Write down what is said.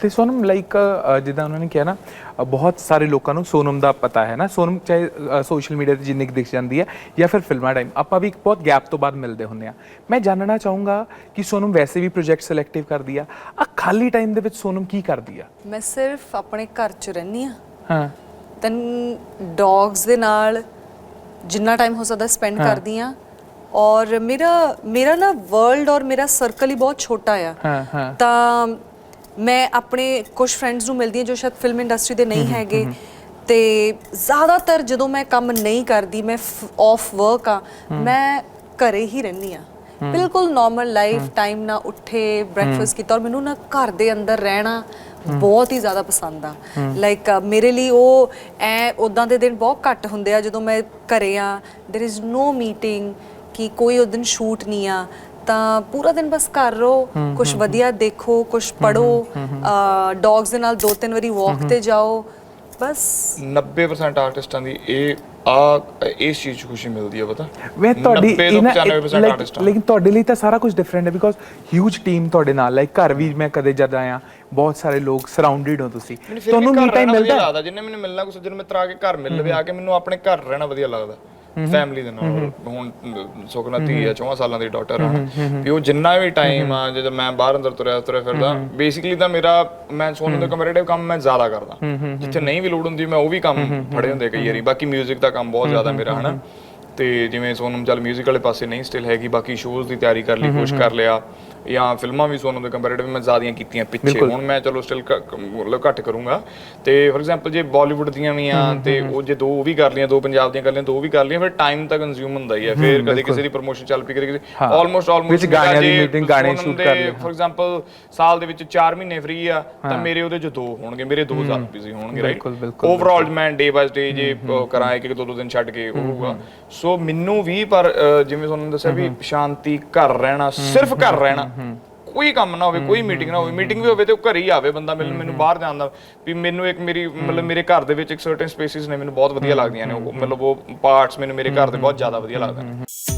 ਤੇ ਸੋਨਮ ਲਾਈਕ ਜਿੱਦਾਂ ਉਹਨਾਂ ਨੇ ਕਿਹਾ ਨਾ ਬਹੁਤ ਸਾਰੇ ਲੋਕਾਂ ਨੂੰ ਸੋਨਮ ਦਾ ਪਤਾ ਹੈ ਨਾ। ਸੋਨਮ ਚਾਹੇ ਸੋਸ਼ਲ ਮੀਡੀਆ ਤੇ ਜਿੰਨੀ ਕੁ ਦਿਖ ਜਾਂਦੀ ਹੈ ਜਾਂ ਫਿਰ ਫਿਲਮਾਂ ਟਾਈਮ ਆਪਾਂ ਵੀ ਇੱਕ ਬਹੁਤ ਗੈਪ ਤੋਂ ਬਾਅਦ ਮਿਲਦੇ ਹੁੰਦੇ ਆ ਮੈਂ ਜਾਣਨਾ ਚਾਹੂੰਗਾ ਕਿ ਸੋਨਮ ਵੈਸੇ ਵੀ ਪ੍ਰੋਜੈਕਟ ਸਿਲੈਕਟਿਵ ਕਰਦੀ ਆ। ਆ ਖਾਲੀ ਟਾਈਮ ਦੇ ਵਿੱਚ ਸੋਨਮ ਕੀ ਕਰਦੀ ਆ? ਮੈਂ ਸਿਰਫ ਆਪਣੇ ਘਰ 'ਚ ਰਹਿੰਦੀ ਆ ਹਾਂ। ਦੈਨ ਡੌਗਸ ਦੇ ਨਾਲ ਜਿੰਨਾ ਟਾਈਮ ਹੋ ਸਕਦਾ ਸਪੈਂਡ ਕਰਦੀ ਆ ਔਰ ਮੇਰਾ ਮੇਰਾ ਨਾ ਵਰਲਡ ਔਰ ਮੇਰਾ ਸਰਕਲ ਹੀ ਬਹੁਤ ਛੋਟਾ ਆ। ਹਾਂ ਹਾਂ। ਤਾਂ ਮੈਂ ਆਪਣੇ ਕੁਝ ਫਰੈਂਡਸ ਨੂੰ ਮਿਲਦੀ ਹਾਂ ਜੋ ਸ਼ਾਇਦ ਫਿਲਮ ਇੰਡਸਟਰੀ ਦੇ ਨਹੀਂ ਹੈਗੇ ਤੇ ਜ਼ਿਆਦਾਤਰ ਜਦੋਂ ਮੈਂ ਕੰਮ ਨਹੀਂ ਕਰਦੀ ਮੈਂ ਆਫ ਵਰਕ ਆ ਮੈਂ ਘਰੇ ਹੀ ਰਹਿੰਦੀ ਆ ਬਿਲਕੁਲ ਨਾਰਮਲ ਲਾਈਫ ਟਾਈਮ ਨਾ ਉੱਠੇ ਬ੍ਰੈਕਫਾਸਟ ਕੀਤਾ ਔਰ ਮੈਨੂੰ ਨਾ ਘਰ ਦੇ ਅੰਦਰ ਰਹਿਣਾ ਬਹੁਤ ਹੀ ਜ਼ਿਆਦਾ ਪਸੰਦ ਆ ਲਾਈਕ ਮੇਰੇ ਲਈ ਉਹ ਐ ਉਦਾਂ ਦੇ ਦਿਨ ਬਹੁਤ ਘੱਟ ਹੁੰਦੇ ਆ ਜਦੋਂ ਮੈਂ ਘਰੇ ਆ देयर इज नो ਮੀਟਿੰਗ ਕਿ ਕੋਈ ਉਹ ਦਿਨ ਸ਼ੂਟ ਨਹੀਂ ਆ ਤਾਂ ਪੂਰਾ ਦਿਨ ਬਸ ਘਰ ਰਹੋ ਕੁਝ ਵਧੀਆ ਦੇਖੋ ਕੁਝ ਪੜੋ ਡੌਗਸ ਦੇ ਨਾਲ ਦੋ ਤਿੰਨ ਵਾਰੀ ਵਾਕ ਤੇ ਜਾਓ ਬਸ। 90% ਆਰਟਿਸਟਾਂ ਦੀ ਇਹ ਆ ਇਸ ਚੀਜ਼ 'ਚ ਖੁਸ਼ੀ ਮਿਲਦੀ ਹੈ ਪਤਾ? ਵੇ ਤੁਹਾਡੀ 90 ਤੋਂ ਇਹਨਾਂ 95% like, ਆਰਟਿਸਟਾਂ ਲੇਕਿਨ ਤੁਹਾਡੇ ਲਈ ਤਾਂ ਸਾਰਾ ਕੁਝ ਡਿਫਰੈਂਟ ਹੈ ਬਿਕੋਜ਼ ਹਿਊਜ ਟੀਮ ਤੁਹਾਡੇ ਨਾਲ ਲਾਈਕ ਘਰ ਵੀ ਮੈਂ ਕਦੇ ਜਦ ਆਇਆ ਬਹੁਤ ਸਾਰੇ ਲੋਕ ਸਰਾਊਂਡਡ ਹੋ ਤੁਸੀਂ। ਤੁਹਾਨੂੰ ਮੀ ਟਾਈਮ ਮਿਲਦਾ ਜਿੰਨੇ ਮੈਨੂੰ ਮਿਲਣਾ ਕੁਛ ਦਿਨ ਮੈਂ ਤਰਾ ਕੇ ਘਰ ਮਿਲ ਲਵੇ ਆ ਕੇ ਮੈਨੂੰ ਆਪਣੇ ਘਰ ਰਹਿਣਾ ਵਧੀਆ ਲੱਗਦਾ। ਫੈਮਿਲੀ ਦੇ ਨਾਲ। ਹੁਣ ਸੁਖਨਾ ਧੀ ਆ 4 ਸਾਲਾਂ ਦੀ ਡਾਟਰ ਆ। ਵੀ ਉਹ ਜਿੰਨਾ ਵੀ ਟਾਈਮ ਆ ਜਦੋਂ ਮੈਂ ਬਾਹਰ ਅੰਦਰ ਤੁਰਿਆ ਤੁਰਿਆ ਫਿਰਦਾ ਬੇਸਿਕਲੀ ਤਾਂ ਮੇਰਾ ਮੈਂ ਸੋਨੂੰ ਦਾ ਕੰਪੈਰੀਟਿਵ ਕੰਮ ਮੈਂ ਜ਼ਿਆਦਾ ਕਰਦਾ। ਜਿੱਥੇ ਨਹੀਂ ਵੀ ਲੋੜ ਹੁੰਦੀ ਮੈਂ ਉਹ ਵੀ ਕੰਮ ਫੜੇ ਹੁੰਦੇ ਕਈ ਵਾਰੀ। ਬਾਕੀ 뮤직 ਦਾ ਕੰਮ ਬਹੁਤ ਜ਼ਿਆਦਾ ਮੇਰਾ ਹਨਾ। ਤੇ ਜਿਵੇਂ ਸੋਨਮ ਚੱਲ 뮤직 ਵਾਲੇ ਪਾਸੇ ਨਹੀਂ ਸਟਿਲ ਹੈਗੀ ਬਾਕੀ ਸ਼ੋਜ਼ ਦੀ ਤਿਆਰੀ ਕਰ ਲਈ ਕੁਛ ਕਰ ਲਿਆ। ਜਾਂ ਫਿਲਮਾਂ ਵੀ ਸੋਨਮ ਦੇ ਕੰਪੈਰੀਟਿਵ ਮੈਂ ਜ਼ਿਆਦੀਆਂ ਕੀਤੀਆਂ ਪਿੱਛੇ। ਹੁਣ ਮੈਂ ਚਲੋ ਸਟਿਲ ਮਤਲਬ ਘੱਟ ਕਰੂੰਗਾ। ਤੇ ਫੋਰ ਐਗਜ਼ਾਮਪਲ ਜੇ ਬਾਲੀਵੁੱਡ ਦੀਆਂ ਵੀ ਆ ਤੇ ਉਹ ਜੇ ਦੋ ਉਹ ਵੀ ਕਰ ਲਈਆਂ ਦੋ ਪੰਜਾਬ ਦੀਆਂ ਕਰ ਲਈਆਂ ਦੋ ਵੀ ਕਰ ਲਈਆਂ ਫਿਰ ਟਾਈਮ ਤਾਂ ਕੰਜ਼ਿਊਮ ਹੁੰਦਾ ਹੀ ਹੈ ਫਿਰ ਕਦੇ ਕਿਸੇ ਦੀ ਪ੍ਰੋਮੋਸ਼ਨ ਚੱਲ ਪਈ ਕਦੇ ਕਿਸੇ ਆਲਮੋਸਟ ਆਲਮੋਸਟ ਵਿੱਚ ਗਾਣਿਆਂ ਦੀ meeting, ਗਾਣੇ shoot ਕਰ ਲਏ। ਫੋਰ ਐਗਜ਼ਾਮਪਲ ਸਾਲ ਦੇ ਵਿੱਚ 4 ਮਹੀਨੇ ਫ੍ਰੀ ਆ ਤਾਂ ਮੇਰੇ ਉਹਦੇ ਚ ਦੋ ਹੋਣਗੇ ਮੇਰੇ ਦੋ ਜ਼ਿਆਦਾ ਬਿਜ਼ੀ ਹੋਣਗੇ ਰਾਈਟ ਓਵਰਆਲ ਮੈਂ ਡੇ ਬਾਈ ਡੇ ਜੇ ਕਰਾਂ ਇੱਕ ਇੱਕ ਦੋ ਦੋ ਦਿਨ ਛੱਡ ਕੇ ਹੋਊਗਾ। ਸੋ ਮੈਨੂੰ ਵੀ ਪਰ ਜਿਵੇਂ ਤੁਹਾਨੂੰ ਦੱਸਿਆ ਵੀ ਸ਼ਾਂਤੀ ਘਰ ਰਹਿਣਾ ਸਿਰਫ ਘਰ ਰਹਿਣਾ ਕੋਈ ਕੰਮ ਨਾ ਹੋਵੇ ਕੋਈ ਮੀਟਿੰਗ ਨਾ ਹੋਵੇ ਮੀਟਿੰਗ ਵੀ ਹੋਵੇ ਤੇ ਉਹ ਘਰੇ ਹੀ ਆਵੇ ਬੰਦਾ ਮਿਲਣ ਮੈਨੂੰ ਬਾਹਰ ਜਾਣ ਦਾ ਵੀ ਮੈਨੂੰ ਇੱਕ ਮੇਰੀ ਮਤਲਬ ਮੇਰੇ ਘਰ ਦੇ ਵਿੱਚ ਇੱਕ ਸਰਟਨ ਸਪੇਸਿਸ ਨੇ ਮੈਨੂੰ ਬਹੁਤ ਵਧੀਆ ਲੱਗਦੀਆਂ ਨੇ ਉਹ ਮਤਲਬ ਉਹ ਪਾਰਟਸ ਮੈਨੂੰ ਮੇਰੇ ਘਰ ਦੇ ਬਹੁਤ ਜ਼ਿਆਦਾ ਵਧੀਆ ਲੱਗਦੇ ਨੇ।